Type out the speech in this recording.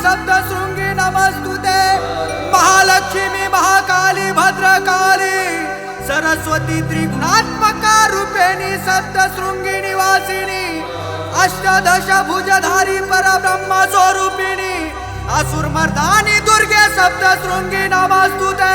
शब्द श्रृंगी नमस्तुते। महालक्ष्मी, महाकाली, भद्रकाली। सरस्वती त्रिगुणात्मक रूपेणी शब्द श्रृंगी निवासिनी। अष्टदश भुजधारी पर ब्रह्म स्वरूपिणी। असुर मर्दानी दुर्गे शब्द श्रृंगी नमस्तुते।